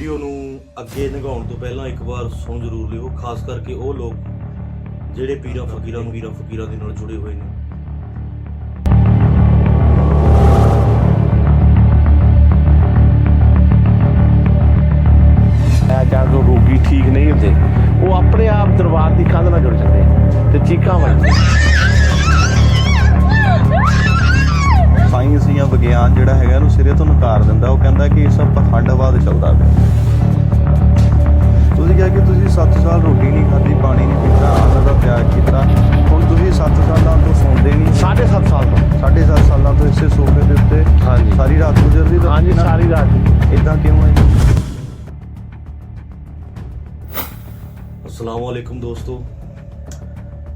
Video ਨੂੰ ਅੱਗੇ ਲੰਘਾਉਣ ਤੋਂ ਪਹਿਲਾਂ ਇੱਕ ਵਾਰ ਸੁਣ ਜ਼ਰੂਰ ਲਿਓ ਖਾਸ ਕਰਕੇ ਉਹ ਲੋਕ ਜਿਹੜੇ ਪੀਰਾਂ ਫਕੀਰਾਂ ਨੂੰ ਵੀਰਾਂ ਫਕੀਰਾਂ ਦੇ ਨਾਲ ਜੁੜੇ ਹੋਏ ਨੇ। ਹੈ ਜਾਂ ਜੋ ਰੋਗੀ ਠੀਕ ਨਹੀਂ ਹੁੰਦੇ ਉਹ ਆਪਣੇ ਆਪ ਦਰਬਾਰ ਦੀ ਕੰਧ ਨਾਲ ਜੁੜ ਜਾਂਦੇ ਆ ਤੇ ਚੀਕਾਂ ਵੱਜਦੀਆਂ ਸਾਇੰਸ ਜਾਂ ਵਿਗਿਆਨ ਜਿਹੜਾ ਹੈਗਾ ਇਹਨੂੰ ਸਿਰੇ ਤੋਂ ਹਾਂਜੀ ਸਾਰੀ ਰਾਤ। ਇਦਾਂ ਕਿਉਂ ਹੈ? ਅਸਲਾਮ ਵਾਲੇਕੁਮ ਦੋਸਤੋ।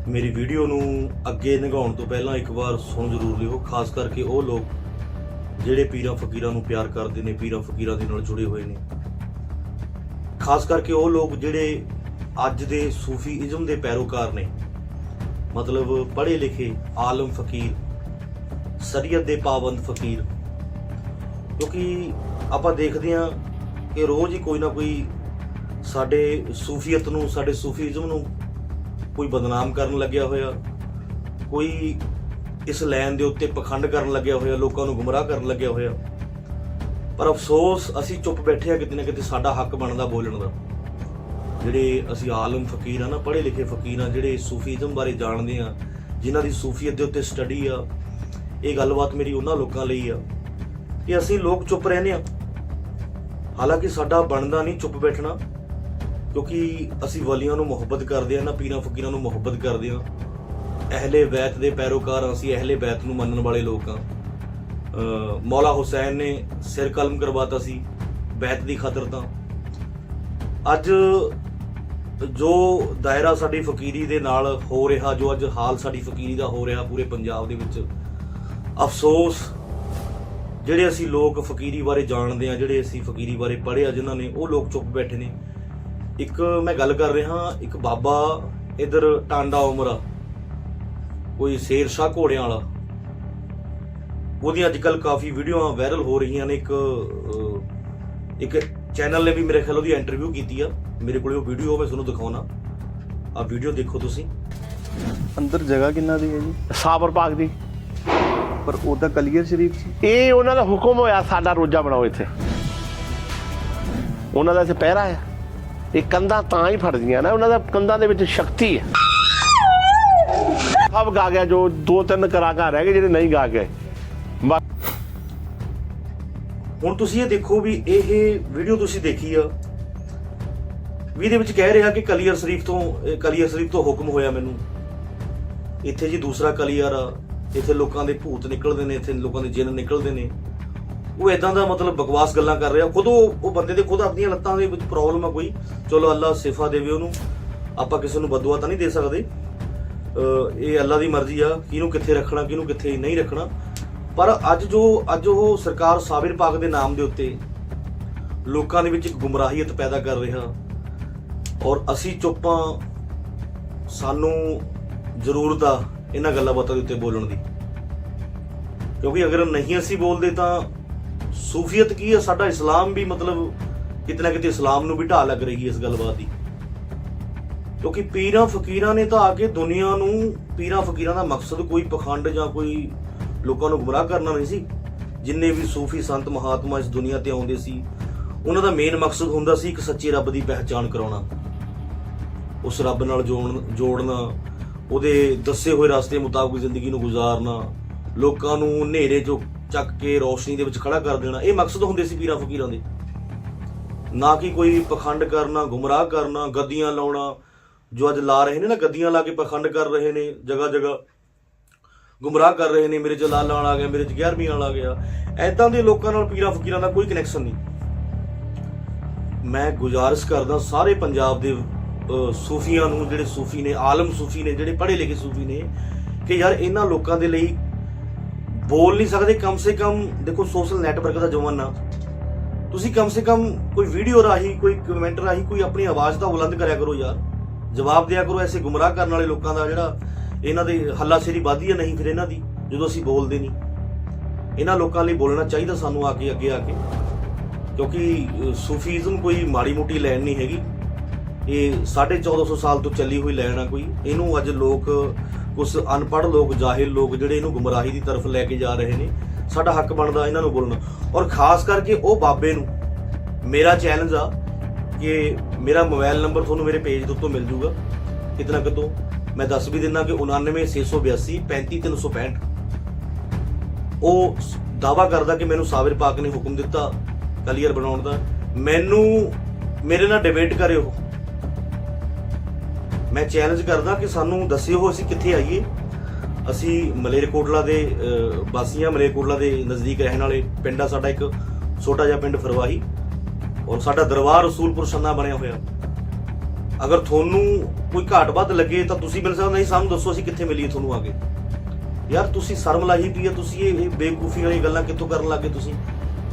ਮੇਰੀ ਵੀਡੀਓ ਨੂੰ ਅੱਗੇ ਲੰਘਾਉਣ ਤੋਂ ਪਹਿਲਾਂ ਇੱਕ ਵਾਰ ਸੁਣ ਜ਼ਰੂਰ ਲਿਓ ਖਾਸ ਕਰਕੇ ਉਹ ਲੋਕ ਜਿਹੜੇ ਪੀਰਾਂ ਫਕੀਰਾਂ ਨੂੰ ਪਿਆਰ ਕਰਦੇ ਨੇ ਪੀਰਾਂ ਫਕੀਰਾਂ ਦੇ ਨਾਲ ਜੁੜੇ ਹੋਏ ਨੇ। ਖਾਸ ਕਰਕੇ ਉਹ ਲੋਕ ਜਿਹੜੇ ਅੱਜ ਦੇ ਸੂਫੀਇਜ਼ਮ ਦੇ ਪੈਰੋਕਾਰ ਨੇ। ਮਤਲਬ ਪੜ੍ਹੇ ਲਿਖੇ ਆਲਮ ਫਕੀਰ ਸ਼ਰੀਅਤ ਦੇ ਪਾਬੰਦ ਫਕੀਰ। ਕਿਉਂਕਿ ਆਪਾਂ ਦੇਖਦੇ ਹਾਂ ਕਿ ਰੋਜ਼ ਹੀ ਕੋਈ ਨਾ ਕੋਈ ਸਾਡੇ ਸੂਫੀਅਤ ਨੂੰ, ਸਾਡੇ ਸੂਫੀਜ਼ਮ ਨੂੰ ਕੋਈ ਬਦਨਾਮ ਕਰਨ ਲੱਗਿਆ ਹੋਇਆ, ਕੋਈ ਇਸ ਲਾਈਨ ਦੇ ਉੱਤੇ ਪਖੰਡ ਕਰਨ ਲੱਗਿਆ ਹੋਇਆ, ਲੋਕਾਂ ਨੂੰ ਗੁੰਮਰਾਹ ਕਰਨ ਲੱਗਿਆ ਹੋਇਆ। ਪਰ ਅਫਸੋਸ, ਅਸੀਂ ਚੁੱਪ ਬੈਠੇ ਆ ਕਿਤੇ ਨਾ ਕਿਤੇ ਸਾਡਾ ਹੱਕ ਬਣਦਾ ਬੋਲਣ ਦਾ। ਜਿਹੜੇ ਅਸੀਂ ਆਲਮ ਫਕੀਰ ਆ ਨਾ ਪੜ੍ਹੇ ਲਿਖੇ ਫਕੀਰ ਆ, ਜਿਹੜੇ ਸੂਫੀਜ਼ਮ ਬਾਰੇ ਜਾਣਦੇ ਆ, ਜਿਨ੍ਹਾਂ ਦੀ ਸੂਫੀਅਤ ਦੇ ਉੱਤੇ ਸਟੱਡੀ ਆ, ਇਹ ਗੱਲਬਾਤ ਮੇਰੀ ਉਹਨਾਂ ਲੋਕਾਂ ਲਈ ਆ। ਕਿ ਅਸੀਂ ਲੋਕ ਚੁੱਪ ਰਹਿੰਦੇ ਹਾਂ। ਹਾਲਾਂਕਿ ਸਾਡਾ ਬਣਦਾ ਨਹੀਂ ਚੁੱਪ ਬੈਠਣਾ ਕਿਉਂਕਿ ਅਸੀਂ ਵਲੀਆਂ ਨੂੰ ਮੁਹੱਬਤ ਕਰਦੇ ਆ ਨਾ ਪੀਰਾਂ ਫਕੀਰਾਂ ਨੂੰ ਮੁਹੱਬਤ ਕਰਦੇ ਆ ਅਹਲੇ ਬੈਤ ਦੇ ਪੈਰੋਕਾਰ ਹਾਂ, ਅਸੀਂ ਅਹਲੇ ਬੈਤ ਨੂੰ ਮੰਨਣ ਵਾਲੇ ਲੋਕ ਆ ਮੌਲਾ ਹੁਸੈਨ ਨੇ ਸਿਰ ਕਲਮ ਕਰਵਾਤਾ ਸੀ ਬੈਤ ਦੀ ਖਾਤਰ ਤਾਂ। ਅੱਜ ਜੋ ਦਾਇਰਾ ਸਾਡੀ ਫਕੀਰੀ ਦੇ ਨਾਲ ਹੋ ਰਿਹਾ ਜੋ ਅੱਜ ਹਾਲ ਸਾਡੀ ਫਕੀਰੀ ਦਾ ਹੋ ਰਿਹਾ ਪੂਰੇ ਪੰਜਾਬ ਦੇ ਵਿੱਚ ਅਫਸੋਸ ਜਿਹੜੇ ਅਸੀਂ ਲੋਕ ਫਕੀਰੀ ਬਾਰੇ ਜਾਣਦੇ ਆ ਜਿਹੜੇ ਅਸੀਂ ਫਕੀਰੀ ਬਾਰੇ ਪੜ੍ਹੇ ਆ ਜਿਨ੍ਹਾਂ ਨੇ ਉਹ ਲੋਕ ਚੁੱਪ ਬੈਠੇ ਨੇ। ਇੱਕ ਮੈਂ ਗੱਲ ਕਰ ਰਿਹਾ ਇੱਕ ਬਾਬਾ ਇਧਰ ਟਾਂਡਾ ਉਮਰਾ ਕੋਈ ਸ਼ੇਰ ਸ਼ਾਹ ਘੋੜਿਆਂ ਵਾਲਾ। ਉਹਦੀਆਂ ਅੱਜਕੱਲ ਕਾਫੀ ਵੀਡੀਓਆਂ ਵਾਇਰਲ ਹੋ ਰਹੀਆਂ ਨੇ ਇੱਕ ਇੱਕ ਚੈਨਲ ਨੇ ਵੀ ਮੇਰੇ ਖਿਆਲ ਉਹਦੀ ਇੰਟਰਵਿਊ ਕੀਤੀ ਆ। ਮੇਰੇ ਕੋਲੇ ਉਹ ਵੀਡੀਓ ਮੈਂ ਤੁਹਾਨੂੰ ਦਿਖਾਉਣਾ। ਆ ਵੀਡੀਓ ਦੇਖੋ ਤੁਸੀਂ। ਅੰਦਰ ਜਗ੍ਹਾ ਕਿੰਨਾ ਦੀ ਹੈ ਜੀ? ਸਾਬਰ ਬਾਗ ਦੀ। ਪਰ ਉਹ ਤਾਂ ਕਲੀਅਰ ਸ਼ਰੀਫ ਸੀ। ਇਹ ਉਹਨਾਂ ਦਾ ਹੁਕਮ ਹੋਇਆ ਸਾਡਾ ਰੋਜਾ ਬਣਾਓ ਇੱਥੇ। ਉਹਨਾਂ ਦਾ ਇੱਥੇ ਪਹਿਰਾ ਆ ਇਹ ਕੰਧਾਂ ਤਾਂ ਹੀ ਫੜਦੀਆਂ ਨਾ ਉਹਨਾਂ ਦਾ ਕੰਧਾਂ ਦੇ ਵਿੱਚ ਸ਼ਕਤੀ ਹੈ। ਸਭ ਗਾ ਗਿਆ ਜੋ ਦੋ ਤਿੰਨ ਕਲਾਕਾਰ ਰਹਿ ਗਏ ਜਿਹੜੇ ਨਹੀਂ ਗਾ ਗਏ। ਹੁਣ ਤੁਸੀਂ ਇਹ ਦੇਖੋ ਵੀ ਇਹ ਵੀਡੀਓ ਤੁਸੀਂ ਦੇਖੀ ਆ। ਵੀ ਇਹਦੇ ਵਿੱਚ ਕਹਿ ਰਿਹਾ ਕਿ ਕਲੀਅਰ ਸ਼ਰੀਫ ਤੋਂ ਇਹ ਕਲੀਅਰ ਸ਼ਰੀਫ ਤੋਂ ਹੁਕਮ ਹੋਇਆ ਮੈਨੂੰ। ਇੱਥੇ ਜੀ ਦੂਸਰਾ ਕਲੀਅਰ ਆ। ਇੱਥੇ ਲੋਕਾਂ ਦੇ ਭੂਤ ਨਿਕਲਦੇ ਨੇ, ਇੱਥੇ ਲੋਕਾਂ ਦੇ ਜਿੰਨ ਨਿਕਲਦੇ ਨੇ। ਉਹ ਇਦਾਂ ਦਾ ਮਤਲਬ ਬਕਵਾਸ ਗੱਲਾਂ ਕਰ ਰਿਹਾ। ਖੁਦ ਉਹ ਉਹ ਬੰਦੇ ਦੇ ਖੁਦ ਆਪਣੀਆਂ ਲੱਤਾਂ ਦੇ ਵਿੱਚ ਪ੍ਰੋਬਲਮ ਆ ਕੋਈ। ਚਲੋ ਅੱਲਾ ਸਿਫਾ ਦੇਵੇ ਉਹਨੂੰ। ਆਪਾਂ ਕਿਸੇ ਨੂੰ ਬਦਦੁਆ ਤਾਂ ਨਹੀਂ ਦੇ ਸਕਦੇ। ਇਹ ਅੱਲਾ ਦੀ ਮਰਜ਼ੀ ਆ। ਕਿਹਨੂੰ ਕਿੱਥੇ ਰੱਖਣਾ, ਕਿਹਨੂੰ ਕਿੱਥੇ ਨਹੀਂ ਰੱਖਣਾ। ਪਰ ਅੱਜ ਜੋ ਅੱਜ ਉਹ ਸਰਕਾਰ ਸਾਬਿਰ ਪਾਕ ਦੇ ਨਾਮ ਦੇ ਉੱਤੇ ਲੋਕਾਂ ਦੇ ਵਿੱਚ ਇੱਕ ਗੁੰਮਰਾਹੀਅਤ ਪੈਦਾ ਕਰ ਰਿਹਾ। ਔਰ ਅਸੀਂ ਚੁੱਪਾਂ ਸਾਨੂੰ ਜ਼ਰੂਰਤ ਆ ਇਹਨਾਂ ਗੱਲਾਂ ਬਾਤਾਂ ਦੇ ਉੱਤੇ ਬੋਲਣ ਦੀ। ਕਿਉਂਕਿ ਅਗਰ ਨਹੀਂ ਅਸੀਂ ਬੋਲਦੇ ਤਾਂ ਸੂਫੀਅਤ ਕੀ ਆ ਸਾਡਾ ਇਸਲਾਮ ਵੀ ਮਤਲਬ ਕਿਤੇ ਨਾ ਕਿਤੇ ਇਸਲਾਮ ਨੂੰ ਵੀ ਢਾਹ ਲੱਗ ਰਹੀ ਹੈ ਇਸ ਗੱਲਬਾਤ ਦੀ। ਕਿਉਂਕਿ ਪੀਰਾਂ ਫਕੀਰਾਂ ਨੇ ਤਾਂ ਆ ਕੇ ਦੁਨੀਆ ਨੂੰ ਪੀਰਾਂ ਫਕੀਰਾਂ ਦਾ ਮਕਸਦ ਕੋਈ ਪਖੰਡ ਜਾਂ ਕੋਈ ਲੋਕਾਂ ਨੂੰ ਗੁੰਮਰਾਹ ਕਰਨਾ ਨਹੀਂ ਸੀ। ਜਿੰਨੇ ਵੀ ਸੂਫੀ ਸੰਤ ਮਹਾਤਮਾ ਇਸ ਦੁਨੀਆ ਤੇ ਆਉਂਦੇ ਸੀ, ਉਹਨਾਂ ਦਾ ਮੇਨ ਮਕਸਦ ਹੁੰਦਾ ਸੀ ਇੱਕ ਸੱਚੇ ਰੱਬ ਦੀ ਪਹਿਚਾਣ ਕਰਾਉਣਾ। ਉਸ ਰੱਬ ਨਾਲ ਜੋੜਨਾ ਉਹਦੇ ਦੱਸੇ ਹੋਏ ਰਸਤੇ ਮੁਤਾਬਕ ਜ਼ਿੰਦਗੀ ਨੂੰ ਗੁਜ਼ਾਰਨਾ, ਲੋਕਾਂ ਨੂੰ ਹਨੇਰੇ ਚੋਂ ਚੱਕ ਕੇ ਰੋਸ਼ਨੀ ਦੇ ਵਿੱਚ ਖੜਾ ਕਰ ਦੇਣਾ, ਇਹ ਮਕਸਦ ਹੁੰਦੇ ਸੀ ਪੀਰਾਂ ਫਕੀਰਾਂ ਦੇ। ਨਾ ਕਿ ਕੋਈ ਪਖੰਡ ਕਰਨਾ, ਗੁੰਮਰਾਹ ਕਰਨਾ, ਗੱਦੀਆਂ ਲਾਉਣਾ, ਜੋ ਅੱਜ ਲਾ ਰਹੇ ਨੇ ਨਾ, ਗੱਦੀਆਂ ਲਾ ਕੇ ਪਖੰਡ ਕਰ ਰਹੇ ਨੇ, ਜਗ੍ਹਾ ਜਗ੍ਹਾ। ਗੁੰਮਰਾਹ ਕਰ ਰਹੇ ਨੇ, ਮੇਰੇ ਚ ਲਾਲ ਲਾਲ ਆ ਗਿਆ, ਮੇਰੇ ਚ 11ਵੀਂ ਵਾਲਾ ਆ ਗਿਆ। ਐਦਾਂ ਦੇ ਲੋਕਾਂ ਨਾਲ ਪੀਰਾਂ ਫਕੀਰਾਂ ਦਾ ਕੋਈ ਕਨੈਕਸ਼ਨ ਨਹੀਂ। ਮੈਂ ਗੁਜ਼ਾਰਿਸ਼ ਕਰਦਾ, ਸਾਰੇ ਪੰਜਾਬ ਦੇ ਸੂਫੀਆਂ ਨੂੰ, ਜਿਹੜੇ ਸੂਫੀ ਨੇ, ਆਲਮ ਸੂਫੀ ਨੇ, ਜਿਹੜੇ ਪੜ੍ਹੇ ਲਿਖੇ ਸੂਫੀ ਨੇ, ਕਿ ਯਾਰ ਇਹਨਾਂ ਲੋਕਾਂ ਦੇ ਲਈ ਬੋਲ ਨਹੀਂ ਸਕਦੇ, ਕਮ ਸੇ ਕਮ ਦੇਖੋ ਸੋਸ਼ਲ ਨੈਟਵਰਕ ਦਾ ਜ਼ਮਾਨਾ। ਤੁਸੀਂ ਕਮ ਸੇ ਕਮ ਕੋਈ ਵੀਡੀਓ ਰਾਹੀਂ, ਕੋਈ ਕਮੈਂਟ ਰਾਹੀਂ, ਕੋਈ ਆਪਣੀ ਆਵਾਜ਼ ਤਾਂ ਬੁਲੰਦ ਕਰਿਆ ਕਰੋ ਯਾਰ। ਜਵਾਬ ਦਿਆ ਕਰੋ ਐਸੇ ਗੁੰਮਰਾਹ ਕਰਨ ਵਾਲੇ ਲੋਕਾਂ ਦਾ ਜਿਹੜਾ ਇਹਨਾਂ ਦੇ ਹੱਲਾ ਸੇਰੀ ਵੱਧਦੀ ਹੈ ਨਹੀਂ ਫਿਰ ਇਹਨਾਂ ਦੀ, ਜਦੋਂ ਅਸੀਂ ਬੋਲਦੇ ਨਹੀਂ। ਇਹਨਾਂ ਲੋਕਾਂ ਲਈ ਬੋਲਣਾ ਚਾਹੀਦਾ ਸਾਨੂੰ ਆ ਕੇ ਅੱਗੇ ਆ ਕੇ, ਕਿਉਂਕਿ ਸੂਫੀਜ਼ਮ ਕੋਈ ਮਾੜੀ ਮੋਟੀ ਲੈਣ ਨਹੀਂ ਹੈਗੀ। ਇਹ 1450 ਸਾਲ ਤੋਂ ਚੱਲੀ ਹੋਈ ਲੈਣ ਆ ਕੋਈ। ਇਹਨੂੰ ਅੱਜ ਲੋਕ ਕੁਝ ਅਨਪੜ੍ਹ ਲੋਕ, ਜਾਹਿਲ ਲੋਕ ਜਿਹੜੇ ਇਹਨੂੰ ਗੁੰਮਰਾਹੀ ਦੀ ਤਰਫ ਲੈ ਕੇ ਜਾ ਰਹੇ ਨੇ, ਸਾਡਾ ਹੱਕ ਬਣਦਾ ਇਹਨਾਂ ਨੂੰ ਬੋਲਣਾ। ਔਰ ਖਾਸ ਕਰਕੇ ਉਹ ਬਾਬੇ ਨੂੰ, ਮੇਰਾ ਚੈਲੰਜ ਆ ਕਿ ਮੇਰਾ ਮੋਬਾਈਲ ਨੰਬਰ ਤੁਹਾਨੂੰ ਮੇਰੇ ਪੇਜ ਦੇ ਉੱਤੋਂ ਮਿਲ ਜੂਗਾ। ਕਿਤਨਾ ਕਿਤੋਂ ਮੈਂ ਦੱਸ ਵੀ ਦਿੰਦਾ ਕਿ 99682 35365 ਉਹ ਦਾਵਾ ਕਰਦਾ ਕਿ ਮੈਨੂੰ ਸਾਬਿਰ ਪਾਕ ਨੇ ਹੁਕਮ ਦਿੱਤਾ, ਕਲੀਅਰ ਬਣਾਉਣ ਦਾ। ਮੈਨੂੰ, ਮੇਰੇ ਨਾਲ ਡਿਬੇਟ ਕਰਿਓ। ਮੈਂ ਚੈਲੰਜ ਕਰਦਾ ਕਿ ਸਾਨੂੰ ਦੱਸਿਓ ਅਸੀਂ ਕਿੱਥੇ ਆਈਏ। ਅਸੀਂ ਮਲੇਰਕੋਟਲਾ ਦੇ ਅਹ, ਵਾਸੀਆਂ ਮਲੇਰਕੋਟਲਾ ਦੇ ਨਜ਼ਦੀਕ ਰਹਿਣ ਵਾਲੇ। ਪਿੰਡ ਆ ਸਾਡਾ ਇੱਕ ਛੋਟਾ ਜਿਹਾ ਪਿੰਡ ਫਰਵਾਹੀ। ਔਰ ਸਾਡਾ ਦਰਬਾਰ ਰਸੂਲਪੁਰ ਸੰਨਾ ਬਣਿਆ ਹੋਇਆ। ਅਗਰ ਤੁਹਾਨੂੰ ਕੋਈ ਘਾਟ ਵੱਧ ਲੱਗੇ ਤਾਂ ਤੁਸੀਂ ਮੈਨੂੰ ਸਕਦਾ ਨਹੀਂ ਸਾਨੂੰ ਦੱਸੋ ਅਸੀਂ ਕਿੱਥੇ ਮਿਲੀਏ ਤੁਹਾਨੂੰ ਆ ਕੇ ਯਾਰ ਤੁਸੀਂ ਸ਼ਰਮ ਲਾਹੀ ਪਈ ਆ ਤੁਸੀਂ ਇਹ ਇਹ ਬੇਵਕੂਫੀ ਵਾਲੀ ਗੱਲਾਂ ਕਿੱਥੋਂ ਕਰਨ ਲੱਗੇ ਤੁਸੀਂ?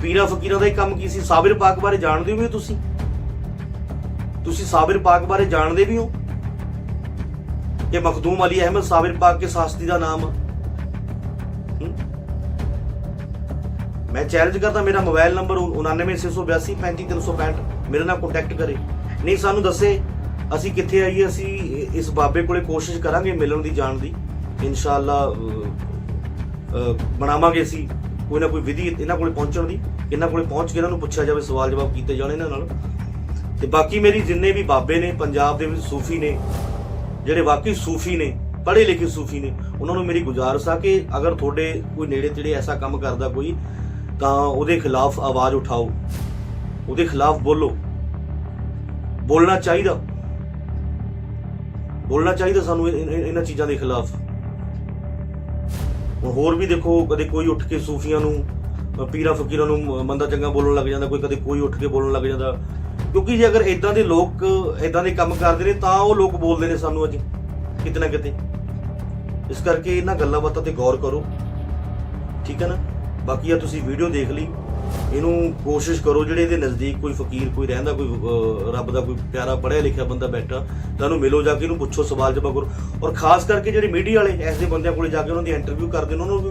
ਪੀਰਾਂ ਫਕੀਰਾਂ ਦਾ ਹੀ ਕੰਮ ਕੀ ਸੀ? ਸਾਬਿਰ ਪਾਕ ਬਾਰੇ ਜਾਣਦੇ ਵੀ ਹੋ ਤੁਸੀਂ? ਤੁਸੀਂ ਸਾਬਿਰ ਪਾਕ ਬਾਰੇ ਜਾਣਦੇ ਵੀ ਹੋ? ਕਿ ਮਖਦੂਮ ਅਲੀ ਅਹਿਮਦ ਸਾਬਿਰ ਪਾਕ ਕੇ ਸਾਸਤੀ ਦਾ ਨਾਮ ਮੈਂ ਚੈਲੰਜ ਕਰਦਾ, ਮੇਰਾ ਮੋਬਾਈਲ ਨੰਬਰ 9968235365 ਮੇਰੇ ਨਾਲ ਕੰਟੈਕਟ ਕਰੇ। ਨਹੀਂ, ਸਾਨੂੰ ਦੱਸੇ, ਅਸੀਂ ਕਿੱਥੇ ਆਈਏ, ਅਸੀਂ ਇਸ ਬਾਬੇ ਕੋਲੇ ਕੋਸ਼ਿਸ਼ ਕਰਾਂਗੇ ਮਿਲਣ ਦੀ, ਜਾਣ ਦੀ। ਇਨਸ਼ਾਅੱਲਾ ਬਣਾਵਾਂਗੇ ਅਸੀਂ ਕੋਈ ਨਾ ਕੋਈ ਵਿਧੀ ਇਹਨਾਂ ਕੋਲੇ ਪਹੁੰਚਣ ਦੀ। ਇਹਨਾਂ ਕੋਲੇ ਪਹੁੰਚ ਕੇ ਇਹਨਾਂ ਨੂੰ ਪੁੱਛਿਆ ਜਾਵੇ ਸਵਾਲ ਜਵਾਬ ਕੀਤੇ ਜਾਣ ਇਹਨਾਂ ਨਾਲ। ਤੇ ਬਾਕੀ ਮੇਰੀ ਜਿੰਨੇ ਵੀ ਬਾਬੇ ਨੇ, ਪੰਜਾਬ ਦੇ ਵਿੱਚ ਸੂਫੀ ਨੇ ਜਿਹੜੇ ਵਾਕਈ ਸੂਫੀ ਨੇ, ਪੜ੍ਹੇ ਲਿਖੇ ਸੂਫੀ ਨੇ, ਉਹਨਾਂ ਨੂੰ ਮੇਰੀ ਗੁਜ਼ਾਰਿਸ਼ ਆ ਕਿ ਅਗਰ ਤੁਹਾਡੇ ਕੋਈ ਨੇੜੇ ਤੇੜੇ ਐਸਾ ਕੰਮ ਕਰਦਾ ਕੋਈ, ਤਾਂ ਉਹਦੇ ਖਿਲਾਫ ਆਵਾਜ਼ ਉਠਾਓ। ਉਹਦੇ ਖਿਲਾਫ ਬੋਲੋ। ਬੋਲਣਾ ਚਾਹੀਦਾ। ਬੋਲਣਾ ਚਾਹੀਦਾ ਸਾਨੂੰ ਇਹਨਾਂ ਚੀਜ਼ਾਂ ਦੇ ਖਿਲਾਫ। ਹੁਣ ਹੋਰ ਵੀ ਦੇਖੋ, ਕਦੇ ਕੋਈ ਉੱਠ ਕੇ ਸੂਫੀਆਂ ਨੂੰ ਪੀਰਾਂ ਫਕੀਰਾਂ ਨੂੰ ਬੰਦਾ ਚੰਗਾ ਬੋਲਣ ਲੱਗ ਜਾਂਦਾ, ਕੋਈ ਕਦੇ ਕੋਈ ਉੱਠ ਕੇ ਬੋਲਣ ਲੱਗ ਜਾਂਦਾ। ਕਿਉਂਕਿ ਜੇ ਅਗਰ ਇਦਾਂ ਦੇ ਲੋਕ ਇਦਾਂ ਦੇ ਕੰਮ ਕਰਦੇ ਨੇ, ਤਾਂ ਉਹ ਲੋਕ ਬੋਲਦੇ ਨੇ ਸਾਨੂੰ ਅੱਜ, ਕਿਤੇ ਨਾ ਕਿਤੇ। ਇਸ ਕਰਕੇ ਇਹਨਾਂ ਗੱਲਾਂ ਬਾਤਾਂ ਤੇ ਗੌਰ ਕਰੋ। ਠੀਕ ਹੈ ਨਾ? ਬਾਕੀ ਆ ਤੁਸੀਂ ਵੀਡੀਓ ਦੇਖ ਲਈ। ਇਹਨੂੰ ਕੋਸ਼ਿਸ਼ ਕਰੋ, ਜਿਹੜੇ ਇਹਦੇ ਨਜ਼ਦੀਕ ਕੋਈ ਫਕੀਰ, ਕੋਈ ਰਹਿੰਦਾ, ਕੋਈ ਰੱਬ ਦਾ ਕੋਈ ਪਿਆਰਾ, ਪੜ੍ਹਿਆ ਲਿਖਿਆ ਬੰਦਾ ਬੈਠਾ ਤਾਂ ਉਹਨੂੰ ਮਿਲੋ ਜਾ ਕੇ, ਇਹਨੂੰ ਪੁੱਛੋ ਸਵਾਲ ਜਵਾਬ ਕਰੋ। ਔਰ ਖਾਸ ਕਰਕੇ ਜਿਹੜੇ ਮੀਡੀਆ ਵਾਲੇ, ਐਸੇ ਬੰਦਿਆਂ ਕੋਲੇ ਜਾ ਕੇ ਉਹਨਾਂ ਦੀ ਇੰਟਰਵਿਊ ਕਰਦੇ ਨੇ, ਉਹਨਾਂ ਨੂੰ ਵੀ ਮੈਂ